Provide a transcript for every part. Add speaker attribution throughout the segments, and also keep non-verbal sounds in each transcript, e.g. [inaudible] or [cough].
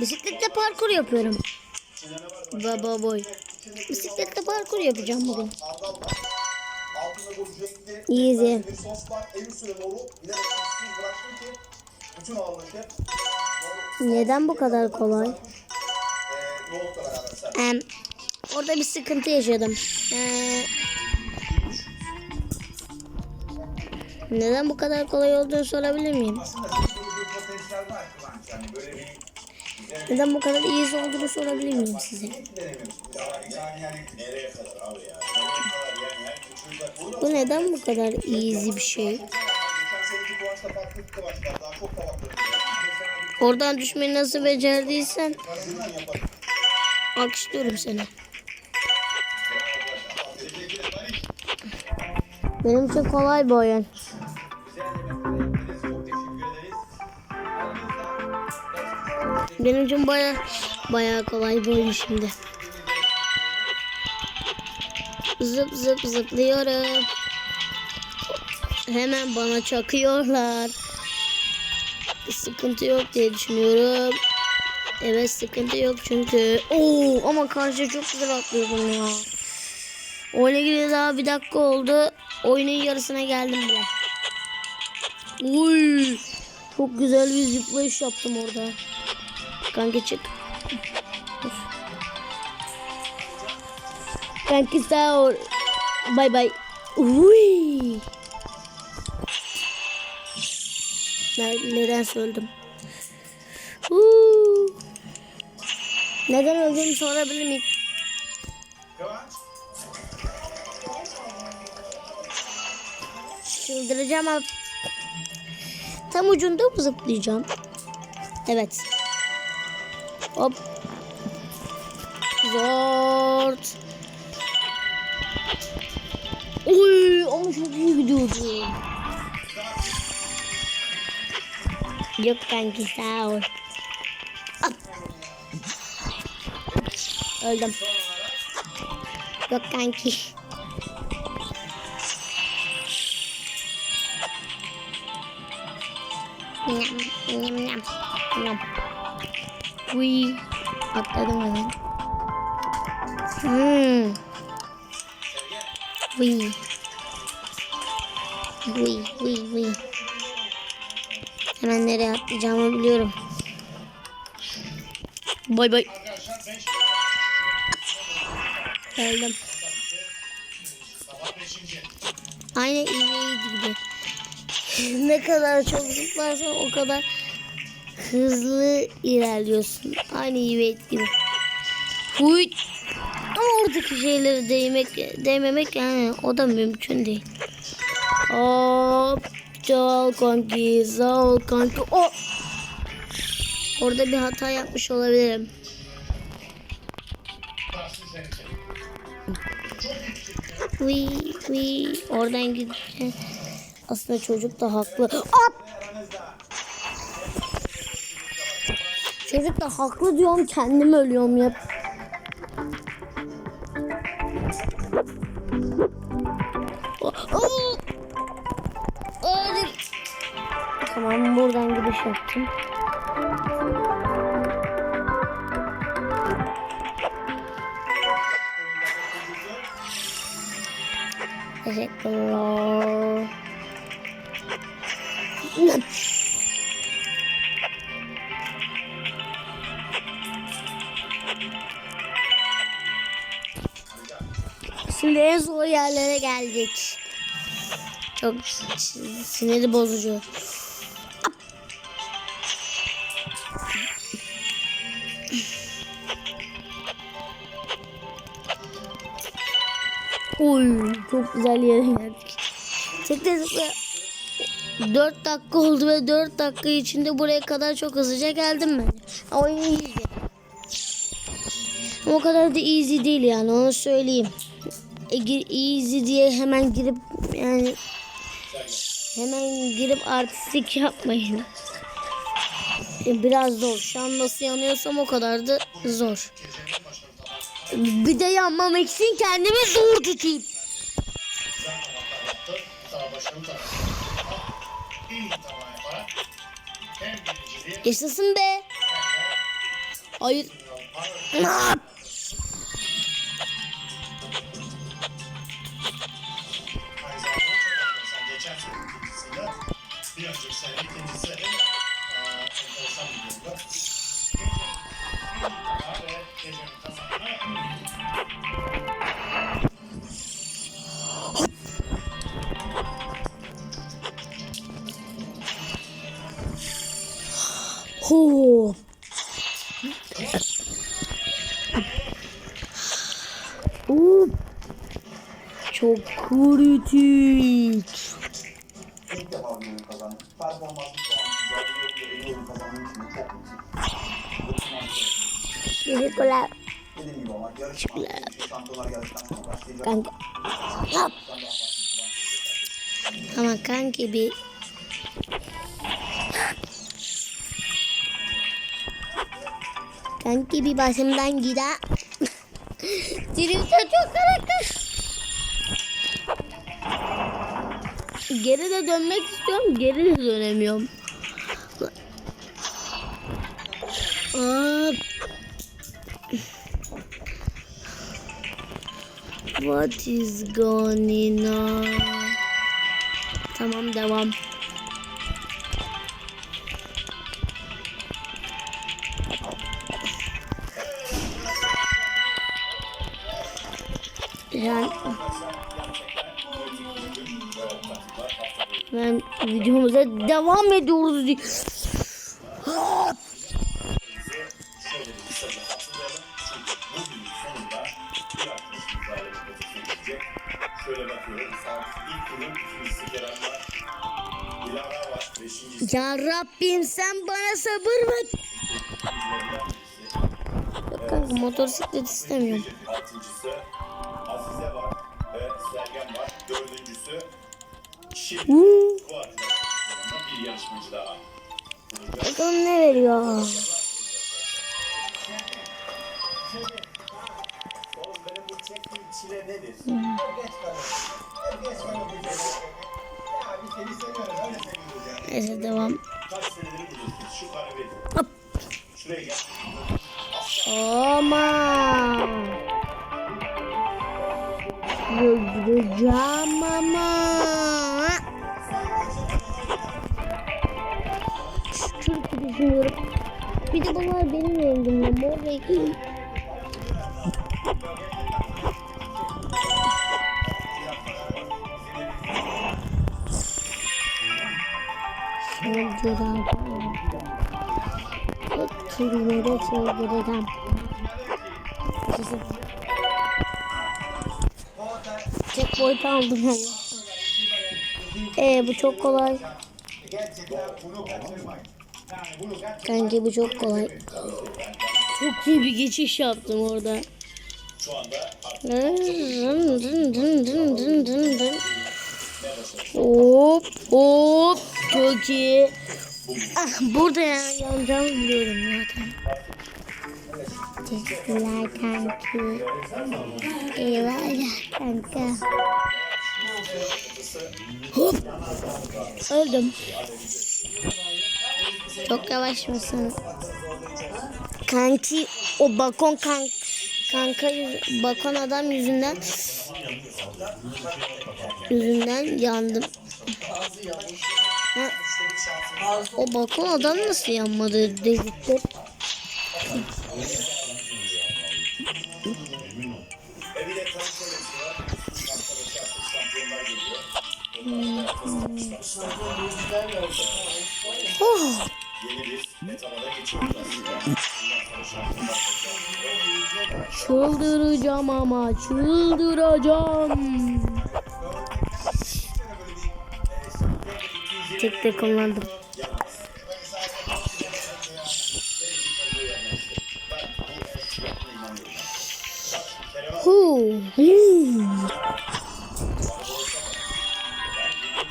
Speaker 1: Bisikletle parkur yapıyorum. Baba boy. Bisikletle parkur yapacağım bugün. Easy. Neden bu kadar kolay? Em, orada bir sıkıntı yaşadım. Ee, neden bu kadar kolay olduğunu sorabilir miyim?
Speaker 2: Aslında. Yani böyle bir
Speaker 1: Neden bu kadar iyi olduğunu sorabilir miyim size? Bu neden bu kadar easy bir şey? Oradan düşmeyi nasıl becerdiysen alkışlıyorum seni. Benim için kolay bir oyun. Benim için baya baya kolay bir şimdi. Zıp zıp zıplıyorum. Hemen bana çakıyorlar. Sıkıntı yok diye düşünüyorum. Evet sıkıntı yok çünkü. Oo ama karşı çok güzel atlıyordum ya. Oyuna gireli daha bir dakika oldu. Oyunun yarısına geldim bile. Uy, çok güzel bir zıplayış yaptım orada. Kanka çık. Dur. Kanki sağ ol. Bay bay. Uy. Ne- Neden söyledim? Huu. Neden öldüğümü sorabilir miyim? Çıldıracağım abi. Tam ucunda mı zıplayacağım? Evet. Hop. Zort. Uy ama çok iyi gidiyordu. Yok kanki sağ ol. Hop. Öldüm. Yok kanki. Nyam, nyam, nyam, nyam. Uy, atladım hemen. Hmm. Uy. Uy, uy, uy. Hemen nereye atlayacağımı biliyorum. Bay bay. Geldim. Aynı iyi gibi. [laughs] ne kadar çok zıplarsan o kadar hızlı ilerliyorsun. Aynı evet gibi. Huy. Ama oradaki şeyleri değmek, değmemek yani o da mümkün değil. Hop. Ol kanki. Ol kanki. O. Orada bir hata yapmış olabilirim. Uy, uy. Oradan gideceğim. Aslında çocuk da haklı. Hop! Çocuk da haklı diyorum kendim ölüyorum ya. Öldüm. Tamam buradan gidiş yaptım. Teşekkürler. Şimdi en zor yerlere geldik. Çok siniri bozucu. Oy çok güzel yere geldik. Tekrar zıpla. 4 dakika oldu ve 4 dakika içinde buraya kadar çok hızlıca geldim ben. Oyun iyiydi. O kadar da easy değil yani onu söyleyeyim. E, easy diye hemen girip yani hemen girip artistik yapmayın. E, biraz zor. Şu an nasıl yanıyorsam o kadar da zor. Bir de yanmamak için kendimi zor tutayım. Yaşasın be. Hayır. Ne?
Speaker 2: Bir önceki sene ikincisi de enteresan bir.
Speaker 1: Hop. Çok kritik.
Speaker 2: ilk defa bir oyun kazandım. Performansım şu an güzel. Bir oyun kazandığım için.
Speaker 1: Teşekkürler.
Speaker 2: Ama yarışma, şampiyonlar.
Speaker 1: Kanka. Yap. Ama kanki bir Kanki bir başımdan gider. [laughs] Drifte çok karakter. Geri de dönmek istiyorum. Geri de dönemiyorum. What is going on? Tamam devam. Yani ben videomuza devam ediyoruz. Ya Rabbim sen bana sabır ver. Yok kanka motosiklet istemiyorum.
Speaker 2: Seni seviyorum öyle seviyoruz yani.
Speaker 1: Neyse devam. Hop.
Speaker 2: Şuraya gel.
Speaker 1: Aman. Öldüreceğim Bir de bunlar benim rengimde mor renkli. Çıldıracağım. Bu kelimede çıldıracağım. Tek boyut aldım ben. Ee bu çok kolay. Kanki bu çok kolay. Çok iyi bir geçiş yaptım orada. Dın dın dın dın dın dın dın. Hop hop çok iyi. Ah burada ya yanacağımı biliyorum zaten. Teşekkürler kanki. Eyvallah kanka. Hop. Öldüm. Çok yavaş mısın? Kanki o balkon kank kanka yüz- balkon adam yüzünden yüzünden yandım. Ha, o balkon adam nasıl yanmadı dedirtti.
Speaker 2: bir de tabii şöyle bir var. Arkadaşlar artık şampiyonlar geliyor.
Speaker 1: Oh, Çıldıracağım ama çıldıracağım. Tek de kullandım. Hu.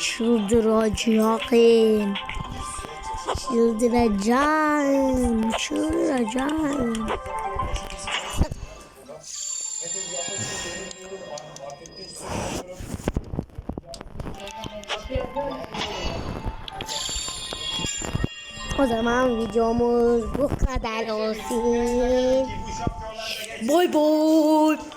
Speaker 1: Çıldıracağım. Çıldıracağım. Çıldıracağım. O zaman videomuz bu kadar olsun. Boy boy.